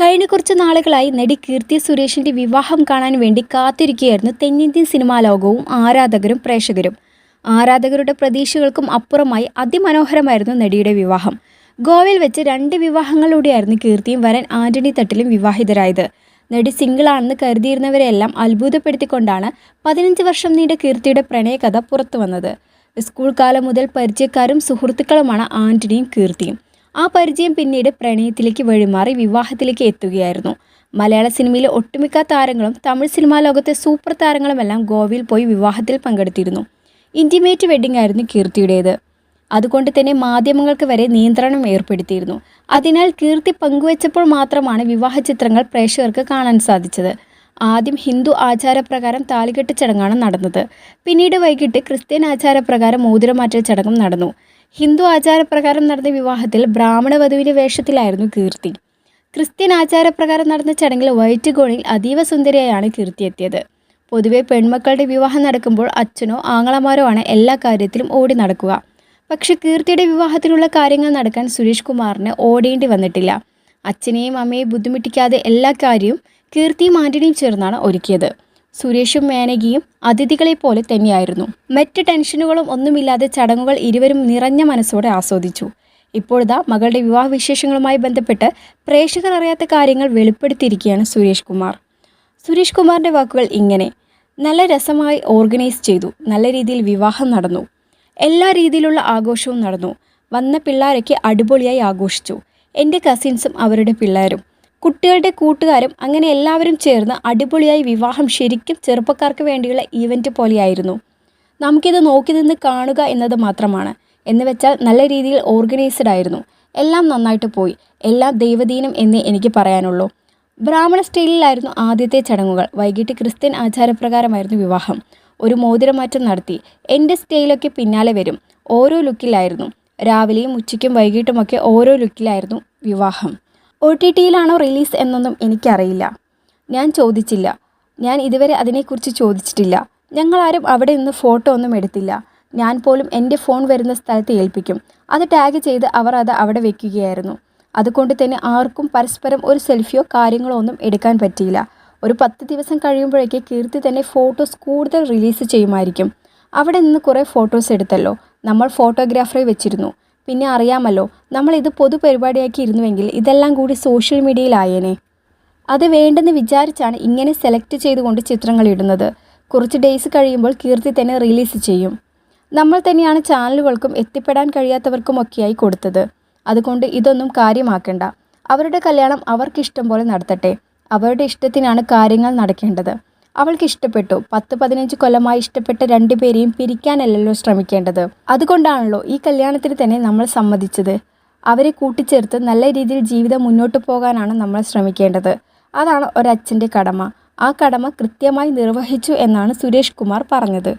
കഴിഞ്ഞ കുറച്ച് നാളുകളായി നടി കീർത്തി സുരേഷിന്റെ വിവാഹം കാണാൻ വേണ്ടി കാത്തിരിക്കുകയായിരുന്നു തെന്നിന്ത്യൻ സിനിമാ ലോകവും ആരാധകരും പ്രേക്ഷകരും. ആരാധകരുടെ പ്രതീക്ഷകൾക്കും അപ്പുറമായി അതിമനോഹരമായിരുന്നു നടിയുടെ വിവാഹം. ഗോവയിൽ വെച്ച് രണ്ട് വിവാഹങ്ങളിലൂടെയായിരുന്നു കീർത്തിയും വരൻ ആന്റണി തട്ടിലും വിവാഹിതരായത്. നടി സിംഗിളാണെന്ന് കരുതിയിരുന്നവരെല്ലാം അത്ഭുതപ്പെടുത്തിക്കൊണ്ടാണ് പതിനഞ്ച് വർഷം നീണ്ട കീർത്തിയുടെ പ്രണയകഥ പുറത്തു വന്നത് സ്കൂൾ കാലം മുതൽ പരിചയക്കാരും സുഹൃത്തുക്കളുമാണ് ആന്റണിയും കീർത്തിയും. ആ പരിചയം പിന്നീട് പ്രണയത്തിലേക്ക് വഴിമാറി വിവാഹത്തിലേക്ക് എത്തുകയായിരുന്നു. മലയാള സിനിമയിലെ ഒട്ടുമിക്ക താരങ്ങളും തമിഴ് സിനിമാ ലോകത്തെ സൂപ്പർ താരങ്ങളുമെല്ലാം ഗോവയിൽ പോയി വിവാഹത്തിൽ പങ്കെടുത്തിരുന്നു. ഇന്റിമേറ്റ് വെഡ്ഡിംഗ് ആയിരുന്നു കീർത്തിയുടേത്. അതുകൊണ്ട് തന്നെ മാധ്യമങ്ങൾക്ക് വരെ നിയന്ത്രണം ഏർപ്പെടുത്തിയിരുന്നു. അതിനാൽ കീർത്തി പങ്കുവച്ചപ്പോൾ മാത്രമാണ് വിവാഹ ചിത്രങ്ങൾ പ്രേക്ഷകർക്ക് കാണാൻ സാധിച്ചത്. ആദ്യം ഹിന്ദു ആചാരപ്രകാരം താലികെട്ട് ചടങ്ങാണ് നടന്നത്. പിന്നീട് വൈകിട്ട് ക്രിസ്ത്യൻ ആചാരപ്രകാരം മോതിരമാറ്റ ചടങ്ങും നടന്നു. ഹിന്ദു ആചാരപ്രകാരം നടന്ന വിവാഹത്തിൽ ബ്രാഹ്മണ വധുവിന്റെ വേഷത്തിലായിരുന്നു കീർത്തി. ക്രിസ്ത്യൻ ആചാരപ്രകാരം നടന്ന ചടങ്ങിൽ വൈറ്റ് ഗോണിൽ അതീവ സുന്ദരിയായാണ് കീർത്തി എത്തിയത്. പൊതുവെ പെൺമക്കളുടെ വിവാഹം നടക്കുമ്പോൾ അച്ഛനോ ആങ്ങളമാരോ ആണ് എല്ലാ കാര്യത്തിലും ഓടി നടക്കുക. പക്ഷെ കീർത്തിയുടെ വിവാഹത്തിലുള്ള കാര്യങ്ങൾ നടക്കാൻ സുരേഷ് കുമാറിന് ഓടേണ്ടി വന്നിട്ടില്ല. അച്ഛനെയും അമ്മയെയും ബുദ്ധിമുട്ടിക്കാതെ എല്ലാ കാര്യവും കീർത്തിയും ആന്റണിയും ചേർന്നാണ് ഒരുക്കിയത്. സുരേഷും മേനകിയും അതിഥികളെ പോലെ തന്നെയായിരുന്നു. മറ്റ് ടെൻഷനുകളും ഒന്നുമില്ലാതെ ചടങ്ങുകൾ ഇരുവരും നിറഞ്ഞ മനസ്സോടെ ആസ്വദിച്ചു. ഇപ്പോഴതാ മകളുടെ വിവാഹ വിശേഷങ്ങളുമായി ബന്ധപ്പെട്ട് പ്രേക്ഷകർ അറിയാത്ത കാര്യങ്ങൾ വെളിപ്പെടുത്തിയിരിക്കുകയാണ് സുരേഷ് കുമാർ. സുരേഷ് കുമാറിന്റെ വാക്കുകൾ ഇങ്ങനെ നല്ല രസമായി ഓർഗനൈസ് ചെയ്തു നല്ല രീതിയിൽ വിവാഹം നടന്നു എല്ലാ രീതിയിലുള്ള ആഘോഷവും നടന്നു വന്ന പിള്ളേരൊക്കെ അടിപൊളിയായി ആഘോഷിച്ചു എന്റെ കസിൻസും അവരുടെ പിള്ളേരും കുട്ടികളുടെ കൂട്ടുകാരും അങ്ങനെ എല്ലാവരും ചേർന്ന് അടിപൊളിയായി വിവാഹം ശരിക്കും ചെറുപ്പക്കാർക്ക് വേണ്ടിയുള്ള ഈവന്റ് പോലെയായിരുന്നു. നമുക്കിത് നോക്കി നിന്ന് കാണുക എന്നത് മാത്രമാണ്. എന്ന് വെച്ചാൽ നല്ല രീതിയിൽ ഓർഗനൈസ്ഡ് ആയിരുന്നു. എല്ലാം നന്നായിട്ട് പോയി. എല്ലാം ദൈവദീനം എന്നേ എനിക്ക് പറയാനുള്ളൂ. ബ്രാഹ്മണ സ്റ്റൈലിലായിരുന്നു ആദ്യത്തെ ചടങ്ങുകൾ. വൈകിട്ട് ക്രിസ്ത്യൻ ആചാരപ്രകാരമായിരുന്നു വിവാഹം. ഒരു മോതിരമാറ്റം നടത്തി. എന്റെ സ്റ്റൈലൊക്കെ പിന്നാലെ വരും. ഓരോ ലുക്കിലായിരുന്നു രാവിലെയും ഉച്ചയ്ക്കും വൈകിട്ടുമൊക്കെ ഓരോ ലുക്കിലായിരുന്നു വിവാഹം. ഒ ടി ടിയിലാണോ റിലീസ് എന്നൊന്നും എനിക്കറിയില്ല. ഞാൻ ചോദിച്ചില്ല. ഞാൻ ഇതുവരെ അതിനെക്കുറിച്ച് ചോദിച്ചിട്ടില്ല. ഞങ്ങളാരും അവിടെ നിന്ന് ഫോട്ടോ ഒന്നും എടുത്തില്ല. ഞാൻ പോലും എന്റെ ഫോൺ വരുന്ന സ്ഥലത്ത് ഏൽപ്പിക്കും. അത് ടാഗ് ചെയ്ത് അവർ അത് അവിടെ വെക്കുകയായിരുന്നു. അതുകൊണ്ട് തന്നെ ആർക്കും പരസ്പരം ഒരു സെൽഫിയോ കാര്യങ്ങളോ ഒന്നും എടുക്കാൻ പറ്റിയില്ല. ഒരു പത്ത് ദിവസം കഴിയുമ്പോഴേക്ക് കീർത്തി തന്നെ ഫോട്ടോസ് കൂടുതൽ റിലീസ് ചെയ്യുമായിരിക്കും. അവിടെ നിന്ന് കുറേ ഫോട്ടോസ് എടുത്തല്ലോ. നമ്മൾ ഫോട്ടോഗ്രാഫറെ വെച്ചിരുന്നു. പിന്നെ അറിയാമല്ലോ നമ്മളിത് പൊതുപരിപാടിയാക്കി ഇരുന്നുവെങ്കിൽ ഇതെല്ലാം കൂടി സോഷ്യൽ മീഡിയയിലായേനെ അത് വേണ്ടെന്ന് വിചാരിച്ചാണ് ഇങ്ങനെ സെലക്ട് ചെയ്തുകൊണ്ട് ചിത്രങ്ങൾ ഇടുന്നത്. കുറച്ച് ഡേയ്സ് കഴിയുമ്പോൾ കീർത്തി തന്നെ റിലീസ് ചെയ്യും. നമ്മൾ തന്നെയാണ് ചാനലുകൾക്കും എത്തിപ്പെടാൻ കഴിയാത്തവർക്കുമൊക്കെയായി കൊടുത്തത്. അതുകൊണ്ട് ഇതൊന്നും കാര്യമാക്കണ്ട. അവരുടെ കല്യാണം അവർക്കിഷ്ടം പോലെ നടത്തട്ടെ. അവരുടെ ഇഷ്ടത്തിനാണ് കാര്യങ്ങൾ നടക്കേണ്ടത്. അവൾക്ക് ഇഷ്ടപ്പെട്ടു. പത്ത് പതിനഞ്ച് കൊല്ലമായി ഇഷ്ടപ്പെട്ട രണ്ടുപേരെയും പിരിക്കാനല്ലല്ലോ ശ്രമിക്കേണ്ടത്. അതുകൊണ്ടാണല്ലോ ഈ കല്യാണത്തിന് തന്നെ നമ്മൾ സമ്മതിച്ചത്. അവരെ കൂട്ടിച്ചേർത്ത് നല്ല രീതിയിൽ ജീവിതം മുന്നോട്ട് പോകാനാണ് നമ്മൾ ശ്രമിക്കേണ്ടത്. അതാണ് ഒരച്ഛന്റെ കടമ. ആ കടമ കൃത്യമായി നിർവഹിച്ചു എന്നാണ് സുരേഷ് കുമാർ പറഞ്ഞത്.